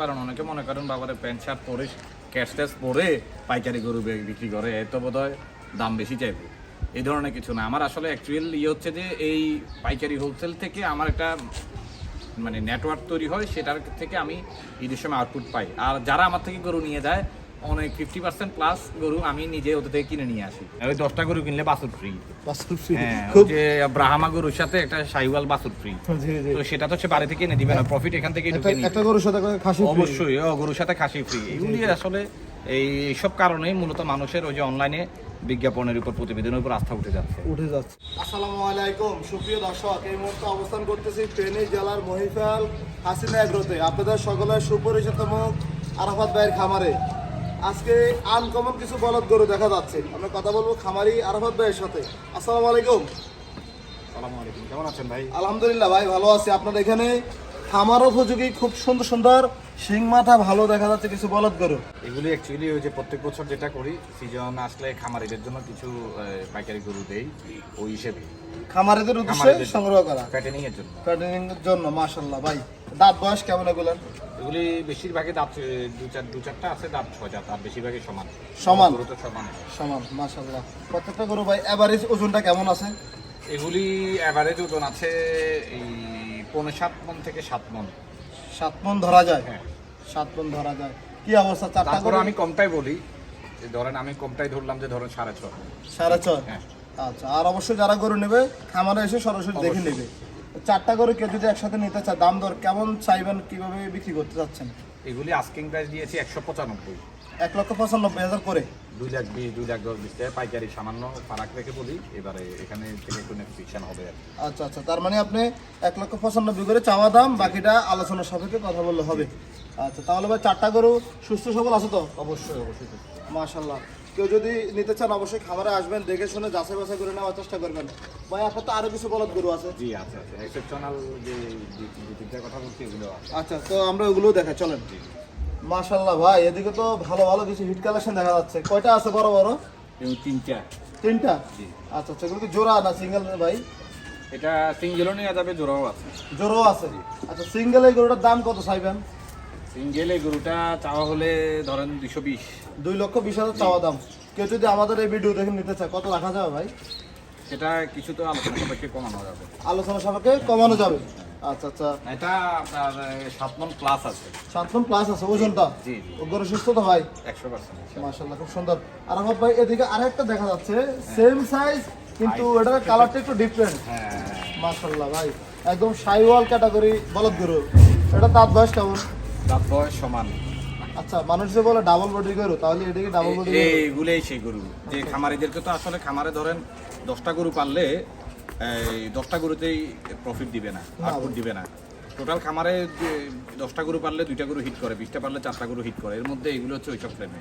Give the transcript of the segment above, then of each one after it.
কারণ অনেকে মনে করেন বাবারে প্যান্ট শার্ট পরে, ক্যাশ ট্যাশ পরে পাইকারি গরু বিক্রি করে এত বোধহয় দাম বেশি চাইবে। এই ধরনের কিছু না। আমার আসলে অ্যাকচুয়াল ইয়ে হচ্ছে যে, এই পাইকারি হোলসেল থেকে আমার একটা মানে নেটওয়ার্ক তৈরি হয়, সেটার থেকে আমি ঈদের সময় আউটপুট পাই। আর যারা আমার থেকে গরু নিয়ে যায় অনেক ফিফটি পার্সেন্ট প্লাস গরু আমি নিজে ওদের থেকে কিনে নিয়ে আসি। ওই দশটা গরু কিনলে বাছুর ফ্রি হ্যাঁ খুব যে ব্রাহ্মা গরুর সাথে একটা সাইওয়াল বাছুর ফ্রি জি জি। তো সেটা তো সে বাড়ি থেকে এনে দিবে না প্রফিট এখান থেকে একটা ঢুকে একটা গরুর সাথে খাসি অবশ্যই ও গরুর সাথে খাসি ফ্রি এগুলি আসলে এই সব কারণেই মূলত মানুষের ওই যে অনলাইনে বিজ্ঞাপনের উপর প্রতিবেদনের উপর আস্থা উঠে যাচ্ছে। উঠে যাচ্ছে। আসসালামু আলাইকুম সুপ্রিয় দর্শক এই মুহূর্তে অবস্থান করতেছি ফেনী জেলার মহিফাল হাসিনা এগ্রোতে। আপনাদের সকলের সুপরিচিত মুখ আরাফাত ভাইয়ের খামারে। আজকে আনকমন কিছু বলদ গরু দেখা যাচ্ছে। আমরা কথা বলব খামারি আরাফাত ভাইয়ের সাথে। আসসালামু আলাইকুম। কেমন আছেন ভাই? আলহামদুলিল্লাহ ভাই ভালো আছি। আপনার এখানে খামার উপযোগী খুব সুন্দর সুন্দর শিং মাথা ভালো দেখা যাচ্ছে কিছু বলদ গরু। এগুলি অ্যাকচুয়ালি ওই যে প্রত্যেক বছর যেটা করি সিজন আসলে খামারিদের জন্য কিছু পাইকারি গরু দেই ওই হিসেবে। খামারিদের উদ্দেশ্যে সংগ্রহ করা। প্যাটেনিং এর জন্য। কাটিং এর জন্য মাশাল্লাহ ভাই। দাঁত বয়স কেমন এগুলো এগুলি বেশিরভাগই দাঁত দু চার দু চারটা আছে দাঁত ছয় চার আর বেশিরভাগই সমান। সমান? গরু তো সমান। সমান মাশাল্লাহ প্রত্যেকটা গরু ভাই এভারেজ ওজনটা কেমন আছে? এগুলি অ্যাভারেজ ওজন আছে এই পৌনে সাত মন থেকে সাত মন। সাত মন ধরা যায়? হ্যাঁ। সাত মন ধরা যায়। কি অবস্থা? চারটা গরু আমি কমটাই বলি যে ধরেন আমি কমটাই ধরলাম যে ধরেন সাড়ে ছ সাড়ে ছয়? হ্যাঁ। আচ্ছা আর অবশ্যই যারা গরু নেবে খামারে এসে সরাসরি দেখে নেবে। চারটা গরু কেউ যদি একসাথে নিতে চায় দাম দর কেমন চাইবেন কীভাবে বিক্রি করতে চাচ্ছেন? এগুলি আস্কিং প্রাইস দিয়েছি একশো পঁচানব্বই। এক লক্ষ পঁচানব্বই হাজার করে। দুই লাখ বিশ দুই লাখ দশ বিশ টাকা পাইকারি সামান্য ফারাক রেখে বলি এবারে এখানে থেকে একটু নেগোসিয়েশন হবে আর আচ্ছা আচ্ছা তার মানে আপনি এক লক্ষ পঁচানব্বই করে চাওয়া দাম বাকিটা আলোচনার সাপেক্ষে কথা বললে হবে। আচ্ছা তাহলে ভাই চারটা গরু সুস্থ সবল আছে তো? অবশ্যই অবশ্যই মাশাল্লাহ কেউ যদি নিতে চান অবশ্যই খামারে আসবেন দেখে শুনে যাচাই বাছাই করে নেওয়ার চেষ্টা করবেন। ভাই আপনার তো আরও কিছু বলদ গরু আছে। জি আছে আছে। এক্সেপশনাল যে দু- দু কথা বলছি এগুলো আচ্ছা তো আমরা ওগুলো দেখা চলেন। মাশাল্লাহ ভাই এদিকে তো ভালো ভালো কিছু হিট কালেকশন দেখা যাচ্ছে। কয়টা আছে বড় বড়? তিনটা। তিনটা? জি। আচ্ছা আচ্ছা এগুলো কি জোড়া না সিঙ্গেল ভাই? এটা সিঙ্গেলও নেওয়া যাবে জোড়াও আছে। জোড়াও আছে। আচ্ছা সিঙ্গেল এই গরুটার দাম কত চাইবেন? সিঙ্গেল গরুটা চাওয়া হলে ধরেন দুশো বিশ। দুই লক্ষ বিশ হাজার চাওয়া দাম। কেউ যদি আমাদের এই ভিডিও দেখে নিতে চায় কত রাখা যাবে ভাই? সেটা কিছু তো আলোচনা সাপেক্ষে কমানো যাবে। আলোচনা সাপেক্ষে কমানো যাবে। আচ্ছা আচ্ছা। এটা আপনার সাত মন প্লাস আছে। প্লাস আছে ওজনটা? জি জি। ও গরু সুস্থ তো ভাই? একশো পার্সেন্ট খুব সুন্দর। আর আমার ভাই এদিকে আরেকটা দেখা যাচ্ছে সেম সাইজ কিন্তু এটার কালারটা একটু ডিফারেন্ট হ্যাঁ। ভাই। একদম সাইওয়াল ক্যাটাগরি বলদ গরু। এটা দাঁত বয়স কেমন? দাঁত সমান। আচ্ছা মানুষ যে বলে ডাবল বডি গরু তাহলে এদিকে ডাবল বডি এইগুলোই সেই গরু। যে খামারিদেরকে তো আসলে খামারে ধরেন দশটা গরু পাললে এই দশটা গরুতেই প্রফিট দিবে না আউটপুট দিবে না। টোটাল খামারে দশটা গরু পারলে দুইটা গরু হিট করে বিশটা পারলে চারটা গরু হিট করে। এর মধ্যে এগুলো হচ্ছে ওইসব ফ্রেমে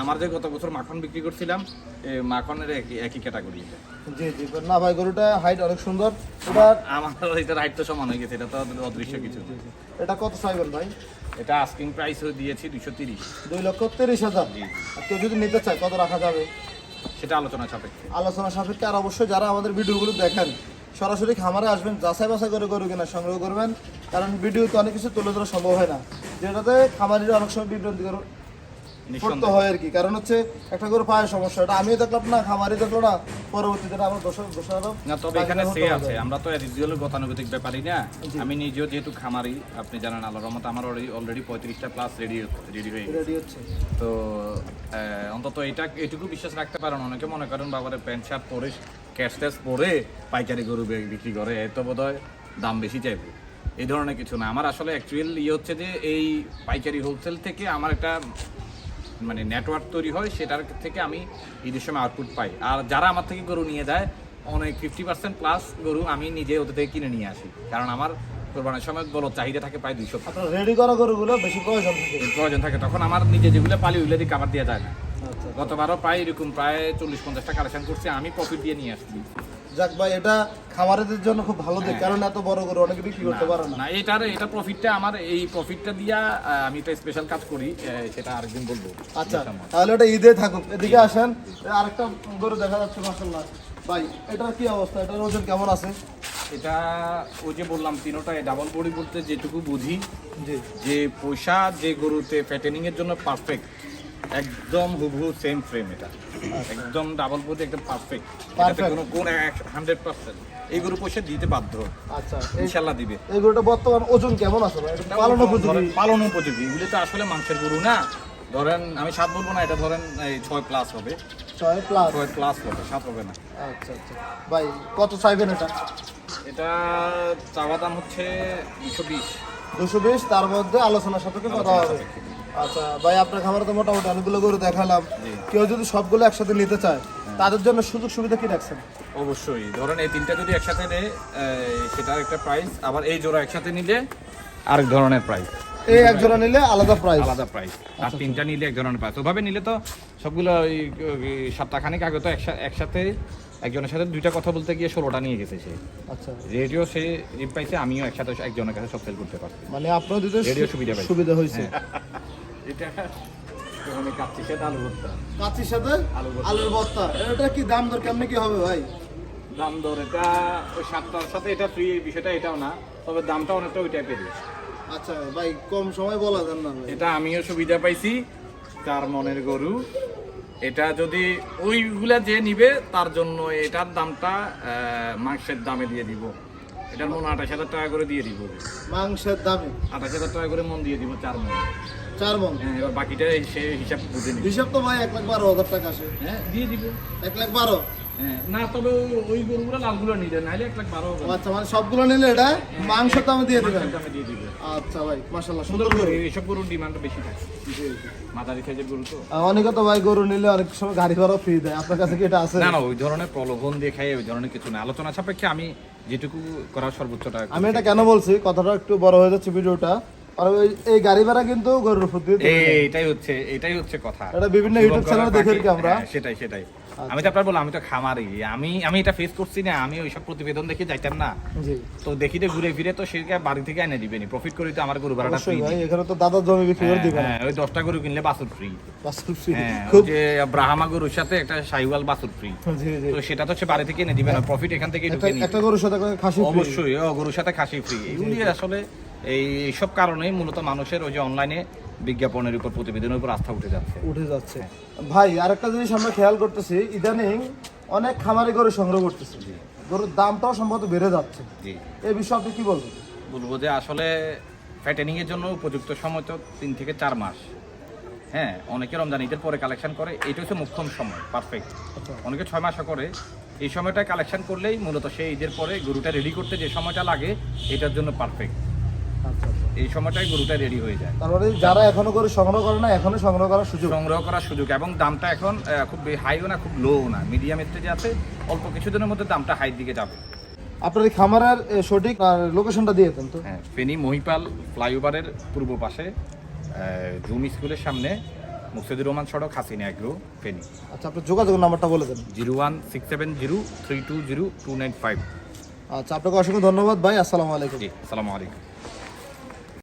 আমার যে গত বছর মাখন বিক্রি করছিলাম মাখনের একই ক্যাটাগরি জি জি না ভাই গরুটা হাইট অনেক সুন্দর। এটা আমার এটার হাইট তো সমান হয়ে গেছে এটা তো অদৃশ্য কিছু। এটা কত চাইবেন ভাই? এটা আস্কিং প্রাইস দিয়েছি দুশো তিরিশ। দুই লক্ষ তিরিশ হাজার। কেউ যদি নিতে চায় কত রাখা যাবে? সেটা আলোচনা সাপেক্ষে। আলোচনা সাপেক্ষে আর অবশ্যই যারা আমাদের ভিডিওগুলো দেখেন সরাসরি খামারে আসবেন যাচাই বাছাই করে গরু কিনা সংগ্রহ করবেন। কারণ ভিডিওতে অনেক কিছু তুলে ধরা সম্ভব হয় না। যেটাতে খামারিরা অনেক সময় বিভ্রান্তি করে করতে হয় আর কি। কারণ হচ্ছে একটা পায়ের সমস্যা এটা আমিও দেখলাম না খামারি দেখল না পরবর্তীতে আমার দোষার দোষারও না তবে এখানে সে আছে আমরা তো রিজিওয়াল গতানুগতিক ব্যাপারই না। আমি নিজেও যেহেতু খামারি আপনি জানেন আল্লাহর রহমত আমার অলরেডি পঁয়ত্রিশটা প্লাস রেডি রেডি হয়ে গেছে। তো অন্তত এটা এটুকু বিশ্বাস রাখতে পারেন। অনেকে মনে করেন বাবারে প্যান্ট শার্ট পরে ক্যাশ ট্যাশ পরে পাইকারি গরু বিক্রি করে এত বোধ দাম বেশি চাইবে। এই ধরনের কিছু না। আমার আসলে অ্যাকচুয়াল ইয়ে হচ্ছে যে এই পাইকারি হোলসেল থেকে আমার একটা মানে নেটওয়ার্ক তৈরি হয় সেটার থেকে আমি ঈদের সময় আউটপুট পাই। আর যারা আমার থেকে গরু নিয়ে যায় অনেক ফিফটি পার্সেন্ট প্লাস গরু আমি নিজে ওদের থেকে কিনে নিয়ে আসি। কারণ আমার কোরবানের সময় বড় চাহিদা থাকে প্রায় দুইশো। রেডি করা গরুগুলো বেশি প্রয়োজন থাকে। প্রয়োজন থাকে তখন আমার নিজে যেগুলো পালি ওইগুলো দিয়ে কাবার দেওয়া যায় না। গতবারও প্রায় এরকম প্রায় চল্লিশ পঞ্চাশটা কালেকশন করছি আমি প্রফিট দিয়ে নিয়ে আসছি। যাক ভাই এটা খামারিদের জন্য খুব ভালো দিক কারণ এত বড় গরু অনেকে বিক্রি করতে পারে না। এটার এটা প্রফিটটা আমার এই প্রফিটটা দিয়া আমি একটা স্পেশাল কাজ করি সেটা আরেকদিন বলব। আচ্ছা তাহলে ওটা ঈদে থাকুক এদিকে আসেন আরেকটা গরু দেখা যাচ্ছে মাসাল্লাহ ভাই এটার কি অবস্থা? এটার ওজন কেমন আছে? এটা ওই যে বললাম তিনোটায় ডাবল বডি বলতে যেটুকু বুঝি যে পয়সা যে গরুতে ফ্যাটেনিং এর জন্য পারফেক্ট একদম হুবহু সেম ফ্রেম এটা। একদম ডাবল বডি একদম পারফেক্ট এটাতে Perfect. কোনো কোন হান্ড্রেড পার্সেন্ট এই গরু পয়সা দিতে বাধ্য। আচ্ছা এই ইনশাল্লাহ দিবে। এই গরুটা বর্তমান ওজন কেমন আছে ভাই? এটা পালন উপযোগী? পালন উপযোগী। এগুলো তো আসলে মাংসের গরু না। ধরেন আমি সাত বলব না এটা ধরেন এই ছয় প্লাস হবে। ছয় প্লাস ছয় প্লাস হবে সাত হবে না। আচ্ছা আচ্ছা। ভাই কত চাইবেন এটা? এটা চাওয়া দাম হচ্ছে দুশো বিশ। দুশো বিশ তার মধ্যে আলোচনা সাপেক্ষে কথা হবে। আচ্ছা ভাই আপনার খামারে তো মোটামুটি অনেকগুলো গরু দেখালাম। কেউ যদি সবগুলো একসাথে নিতে চায় তাদের জন্য সুযোগ সুবিধা কি রাখছেন? অবশ্যই। ধরেন এই তিনটা যদি একসাথে নেয় সেটার একটা প্রাইস আবার এই জোড়া একসাথে নিলে আরেক ধরনের প্রাইস এই এক জোড়া নিলে আলাদা প্রাইস আলাদা প্রাইস আর তিনটা নিলে এক ধরনের প্রাইস ওভাবে নিলে তো সবগুলো সপ্তাহখানিক আগে তো একসা- একসাথে একজনের সাথে দুইটা কথা বলতে গিয়ে ষোলোটা নিয়ে গেছে সে। আচ্ছা। রেডিও সে রিপ পাইছে আমিও একসাথে একজনের কাছে সব সেল করতে পারছি। মানে আপনার রেডিও সুবিধা সুবিধা হয়েছে। এটা সেটা আলু ভর্তা। সাথে আলু আলুর ভর্তা। এটা কি দাম দর কেমনি কি হবে ভাই? দাম দর এটা ওই সাতটার সাথে এটা ফ্রি বিষয়টা এটাও না তবে দামটা অনেকটা ওই আচ্ছা ভাই কম সময় বলা যান না এটা আমিও সুবিধা পাইছি তার মনের গরু। এটা যদি ওইগুলা যে নিবে তার জন্য এটার দামটা মাংসের দামে দিয়ে দিব। এটার মন আঠাশ হাজার টাকা করে দিয়ে দিব। মাংসের দামে? আঠাশ হাজার টাকা করে মন দিয়ে দিব চার মন। চার মন? হ্যাঁ এবার বাকিটা সে হিসাব বুঝে নিবে। হিসাব তো ভাই এক লাখ বারো হাজার টাকা আসে হ্যাঁ দিয়ে দিব। এক লাখ বারো? না তবে ওই- ওই গরুগুলো লালগুলো নিলে নাহলে এক লাখ বারো আচ্ছা মানে সবগুলো নিলে এটা মাংসের দামে দিয়ে দেবেন? দামে দিয়ে দিবে। আচ্ছা ভাই মাশাল্লাহ সুন্দর সুন্দর গরু। গরু। এইসব গরুর ডিমান্ড বেশি থাকে। মাদারি সাইজের গরু তো। অনেকে তো ভাই গরু নিলে অনেক সময় গাড়ি ভাড়াও ফ্রি দেয়। আপনার কাছে কি এটা আছে? না না ওই ধরনের প্রলোভন দেখাই ওই ধরনের কিছু না। আলোচনা সাপেক্ষে আমি যেটুকু করার সর্বোচ্চটা আমি এটা কেন বলছি? কথাটা একটু বড় হয়ে যাচ্ছে ভিডিওটা। আর এই গাড়ি ভাড়া কিন্তু গরুর দিয়ে এটাই হচ্ছে এটাই হচ্ছে কথা। এটা বিভিন্ন ইউটিউব চ্যানেলে দেখে আমরা। হ্যাঁ, সেটাই সেটাই। আমি তো আপনার বললাম আমি তো খামারি। আমি আমি এটা ফেস করছি না আমি ওইসব প্রতিবেদন দেখে যাইতাম না। জি। তো ঘুরে ফিরে তো সেটা বাড়ি থেকে এনে দিবেনি প্রফিট করি তো আমার গরু ভাড়াটা ফ্রি এখানে তো দাদা জমি বিক্রি করে দিবেন। হ্যাঁ ওই দশটা গরু কিনলে বাছুর ফ্রি বাস্তব free। হ্যাঁ খুব যে ব্রাহ্মা গরুর সাথে একটা সাইওয়াল বাছুর ফ্রি তো সেটা তো সে বাড়ি থেকে এনে দিবে না প্রফিট এখান থেকে একটা ঢুকে নিবে। একটা গরুর সাথে খাসি free। অবশ্যই ও গরুর সাথে খাসি ফ্রি এগুলি আসলে এই সব কারণেই মূলত মানুষের ওই যে অনলাইনে বিজ্ঞাপনের উপর প্রতিবেদনের উপর আস্থা উঠে যাচ্ছে। উঠে যাচ্ছে। ভাই আরেকটা জিনিস আমরা খেয়াল করতেছি ইদানিং অনেক খামারি গরু সংগ্রহ করতেছে। গরুর দামটাও সম্ভবত বেড়ে যাচ্ছে। জি। এই বিষয়ে আপনি কি বলবেন? বলব যে আসলে ফ্যাটেনিং এর জন্য উপযুক্ত সময় তো তিন থেকে চার মাস। হ্যাঁ অনেকে রমজান ঈদের পরে কালেকশন করে এটা হচ্ছে মুখ্যম সময় পারফেক্ট আচ্ছা। অনেকে ছয় মাসও করে। এই সময়টা কালেকশন করলেই মূলত সেই ঈদের পরে গরুটা রেডি করতে যে সময়টা লাগে এটার জন্য পারফেক্ট এই সময়টাই গরুটা রেডি হয়ে যায়। তারপরে যারা এখনও গরু সংগ্রহ করে না এখনও সংগ্রহ করার সুযোগ। সংগ্রহ করার সুযোগ এবং দামটা এখন খুব হাইও না খুব লো না। মিডিয়াম স্টেজে আছে অল্প কিছুদিনের মধ্যে দামটা হাই দিকে যাবে। আপনার এই খামারের সঠিক লোকেশনটা দিয়ে দেন তো। হ্যাঁ ফেনী মহিপাল ফ্লাইওভারের পূর্ব পাশে জুম স্কুলের সামনে মুর্শিদুর রহমান সড়ক হাসিনা এগ্রো ফেনী। আচ্ছা আপনার যোগাযোগ নাম্বারটা বলে দেন। Zero one six seven zero three two zero two nine five. আচ্ছা আপনাকে অসংখ্য ধন্যবাদ ভাই আসসালামু আলাইকুম। আসসালামু আলাইকুম।